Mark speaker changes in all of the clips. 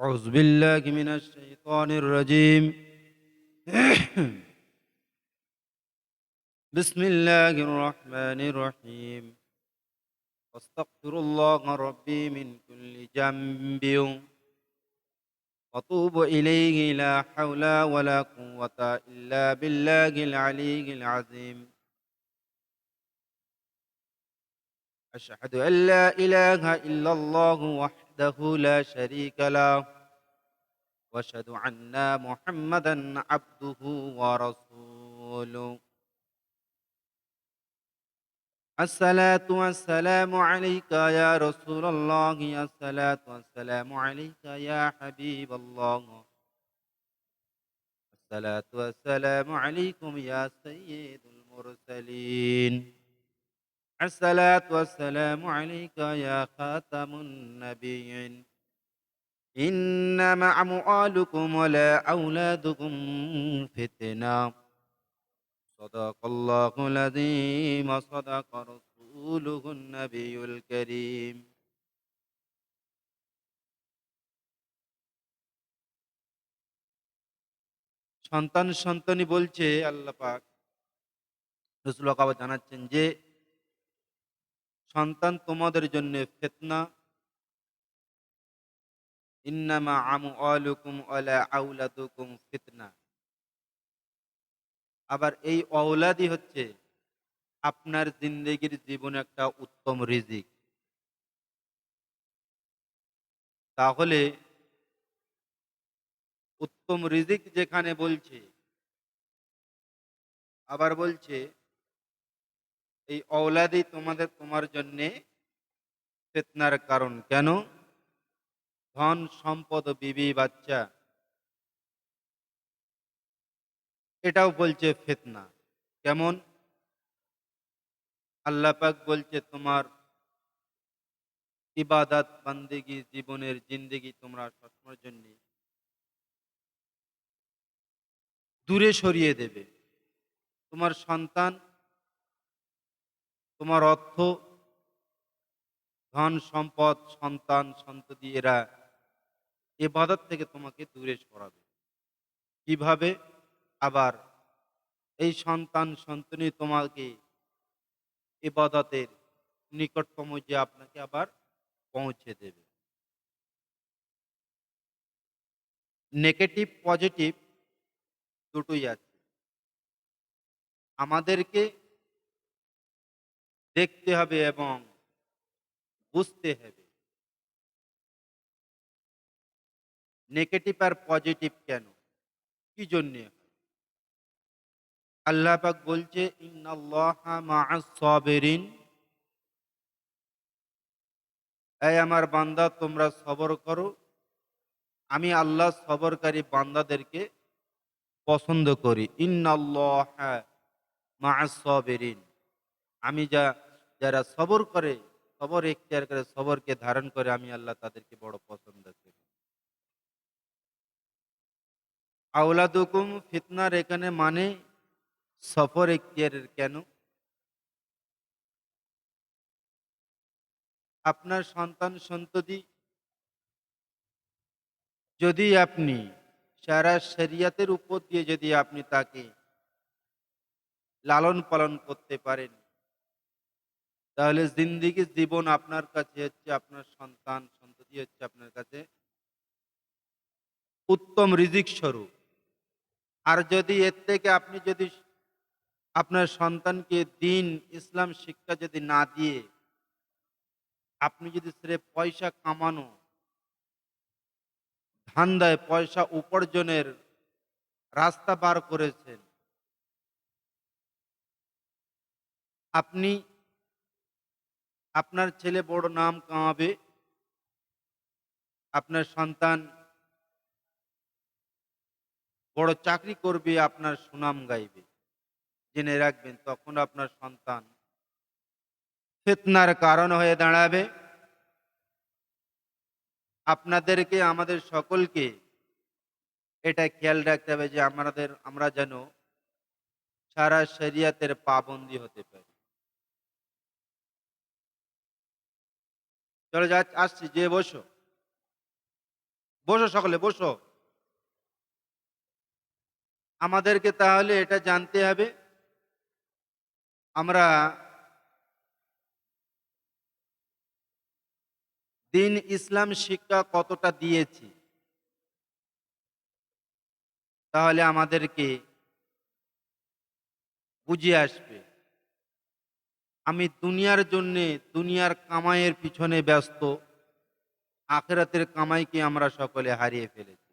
Speaker 1: أعوذ بالله من الشيطان الرجيم. بسم الله الرحمن الرحيم. واستغفر الله ربي من كل جنب. وطوب إليه لا حول ولا قوة إلا بالله العلي العظيم. أشهد أن لا إله إلا الله وحده لا شريك له. وأشهد أن محمدا عبده ورسوله. الصلاة والسلام عليك يا رسول الله. الصلاة والسلام عليك يا حبيب الله. الصلاة والسلام عليكم يا سيد المرسلين. الصلاة والسلام عليك يا خاتم النبيين إنما أموالكم ولا أولادكم فتنة صدق الله العظيم وصدق رسوله النبي الكريم সন্তান সন্তানি বলছে আল্লাহ পাক রসুল আবার জানাচ্ছেন যে সন্তান তোমাদের জন্য ফেতনা। ইন্নামা আমু আলুকুম আলা আউলাদুকুম ফিতনা। আবার এই অওলাদি হচ্ছে আপনার জিন্দগির জীবনে একটা উত্তম রিজিক। তাহলে উত্তম রিজিক যেখানে বলছে, আবার বলছে এই অওলাদি তোমাদের, তোমার জন্যে ফেতনার কারণ। কেন? ধন, সম্পদ, বিবি, বাচ্চা। এটাও বলছে ফেতনা। কেমন? আল্লাহ পাক বলছে, তোমার ইবাদাত, বান্দিগি, জীবনের জিন্দেগি তোমরা সবসময়ের জন্য দূরে সরিয়ে দেবে। তোমার সন্তান তোমার অর্থ, ধন, সম্পদ, সন্তান, সন্ততি, এরা এবাদত থেকে তোমাকে দূরে সরাবে। কীভাবে? আবার এই সন্তান সন্তানি তোমাকে এবাদতের নিকটতম যে আপনাকে আবার পৌঁছে দেবে। নেগেটিভ পজিটিভ দুটোই আছে। আমাদেরকে দেখতে হবে এবং বুঝতে হবে। নেগেটিভ আর পজিটিভ কেন? কি জন্যে আল্লাহ পাক বলছে আমার বান্দা, তোমরা সবর করো। আমি আল্লাহ সবরকারী বান্দাদেরকে পছন্দ করি। ইন্নাল্লাহা মা'আস সাবিরিন। আমি যা যারা সবর করে, সবর এখতিয়ার করে, সবরকে ধারণ করে আমি আল্লাহ তাদেরকে বড় পছন্দ করি। আউলাদুকুম ফিতনার এখানে মানে সফর এখতিয়ারের কেন? আপনার সন্তান সন্ততি, যদি আপনি সারা শরিয়াতের উপর দিয়ে যদি আপনি তাকে লালন পালন করতে পারেন তাহলে জিন্দিগি জীবন আপনার কাছে হচ্ছে আপনার সন্তান, সন্ততি হচ্ছে আপনার কাছে উত্তম রিজিক স্বরূপ। আর যদি এর থেকে আপনি যদি আপনার সন্তানকে দিন ইসলাম শিক্ষা যদি না দিয়ে আপনি যদি স্রেফ পয়সা কামানো, ধান্দায় পয়সা উপার্জনের রাস্তা বার করেছেন, আপনি আপনার ছেলে বড় নাম কামাবে আপনার সন্তান বড় চাকরি করবে, আপনার সুনাম গাইবে। জেনে রাখবেন, তখন আপনার সন্তান ফেতনার কারণ হয়ে দাঁড়াবে। আপনাদেরকে, আমাদের সকলকে এটা খেয়াল রাখতে হবে যে আমাদের, আমরা যেন সারা শরিয়াতের পাবন্দি হতে পারি। চলো যা, আসছি যে বসো। বসো সকলে, বসো। আমাদেরকে তাহলে এটা জানতে হবে, আমরা দিন ইসলাম শিক্ষা কতটা দিয়েছি? তাহলে আমাদেরকে বুঝে আসবে। আমি দুনিয়ার জন্যে, দুনিয়ার কামাইয়ের পিছনে ব্যস্ত। আখেরাতের কামাইকে আমরা সকলে হারিয়ে ফেলেছি।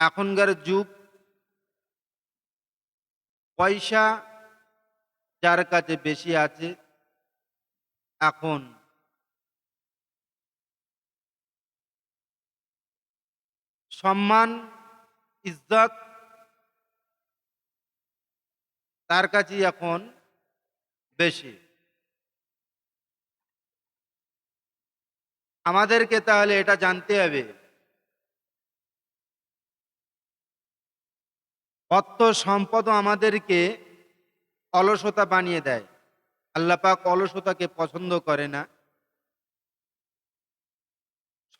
Speaker 1: এখনকার যুগ, পয়সা যার কাছে বেশি আছে, এখন সম্মান, ইজ্জত, তার কাছেই এখন বেশি। আমাদেরকে তাহলে এটা জানতে হবে। অর্থ সম্পদ আমাদেরকে অলসতা বানিয়ে দেয়। আল্লাপাক অলসতাকে পছন্দ করে না।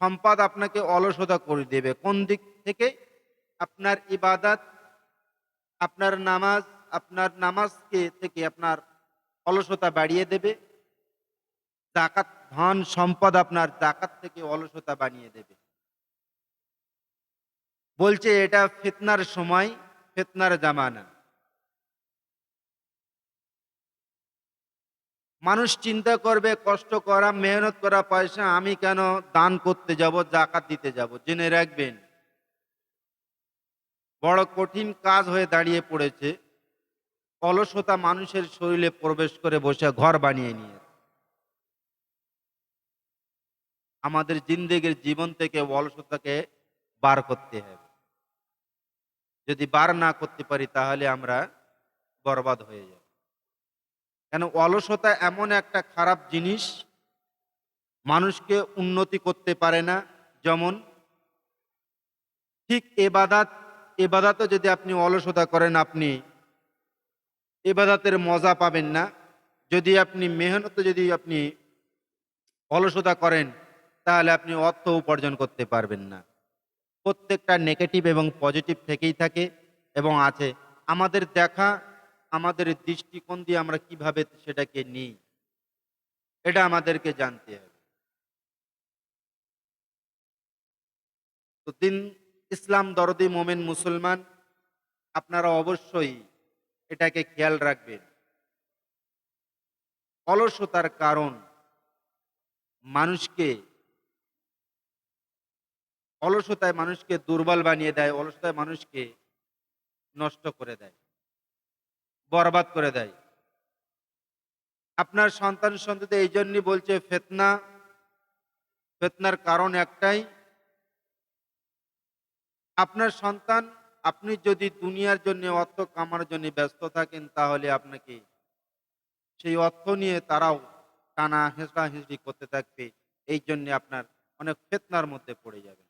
Speaker 1: সম্পদ আপনাকে অলসতা করে দেবে। কোন দিক থেকে? আপনার ইবাদত, আপনার নামাজ, আপনার নামাজকে থেকে, আপনার অলসতা বাড়িয়ে দেবে। জাকাত, ধন সম্পদ আপনার জাকাত থেকে অলসতা বানিয়ে দেবে। বলছে, এটা ফিতনার সময়, ফিতনার জামানা। মানুষ চিন্তা করবে, কষ্ট করা, মেহনত করা পয়সা, আমি কেন দান করতে যাব, জাকাত দিতে যাব? জেনে রাখবেন। বড় কঠিন কাজ হয়ে দাঁড়িয়ে পড়েছে। অলসতা মানুষের শরীরে প্রবেশ করে বসে ঘর বানিয়ে নিয়ে। আমাদের জিন্দেগির জীবন থেকে অলসতাকে বার করতে হবে। যদি বার না করতে পারি তাহলে আমরা বরবাদ হয়ে যাব। কেন অলসতা এমন একটা খারাপ জিনিস, মানুষকে উন্নতি করতে পারে না। যেমন ঠিক এবাদাত এবাদাতে যদি আপনি অলসতা করেন, আপনি এবাদাতের মজা পাবেন না। যদি আপনি মেহনত, যদি আপনি অলসতা করেন, তাহলে আপনি অর্থ উপার্জন করতে পারবেন না। প্রত্যেকটা নেগেটিভ এবং পজিটিভ থেকেই থাকে এবং আছে। আমাদের দেখা, আমাদের দৃষ্টিকোণ দিয়ে আমরা কীভাবে সেটাকে নিই, এটা আমাদেরকে জানতে হবে। তো দিন ইসলাম দরদি মোমেন মুসলমান, আপনারা অবশ্যই এটাকে খেয়াল রাখবেন। অলসতার কারণ মানুষকে অলসতায় মানুষকে দুর্বল বানিয়ে দেয়, অলসতায় মানুষকে নষ্ট করে দেয়, বরবাদ করে দেয়। আপনার সন্তান সন্ততি এই জন্যই বলছে, ফেতনা, ফেতনার কারণ একটাই, আপনার সন্তান আপনি যদি দুনিয়ার জন্য, অর্থ কামার জন্য ব্যস্ত থাকেন, তাহলে আপনাকে সেই অর্থ নিয়ে তারাও টানা হেঁচড়া হেঁচড়ি করতে থাকবে। এই জন্য আপনার অনেক ফেতনার মধ্যে পড়ে যাবে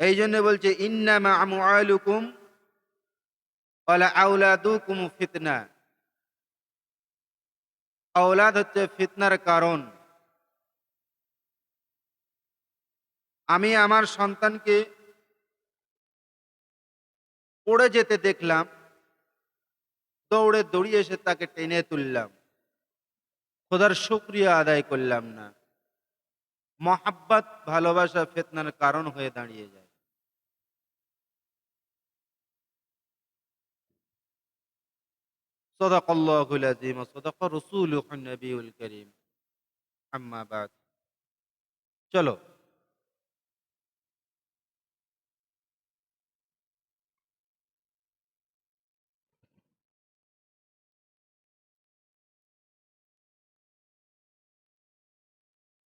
Speaker 1: এই জন্য বলছে ইন্নামা ফিতনা। আওলাদ হচ্ছে ফিতনার কারণ। আমি আমার সন্তানকে পড়ে যেতে দেখলাম দৌড়ে দৌড়িয়ে এসে তাকে টেনে তুললাম খোদার শুক্রিয়া আদায় করলাম না মহাব্বত ভালোবাসা ফেতনার কারণ হয়ে দাঁড়িয়ে যায় صدق الله العظيم وصدق رسوله النبي الكريم أما بعد চলো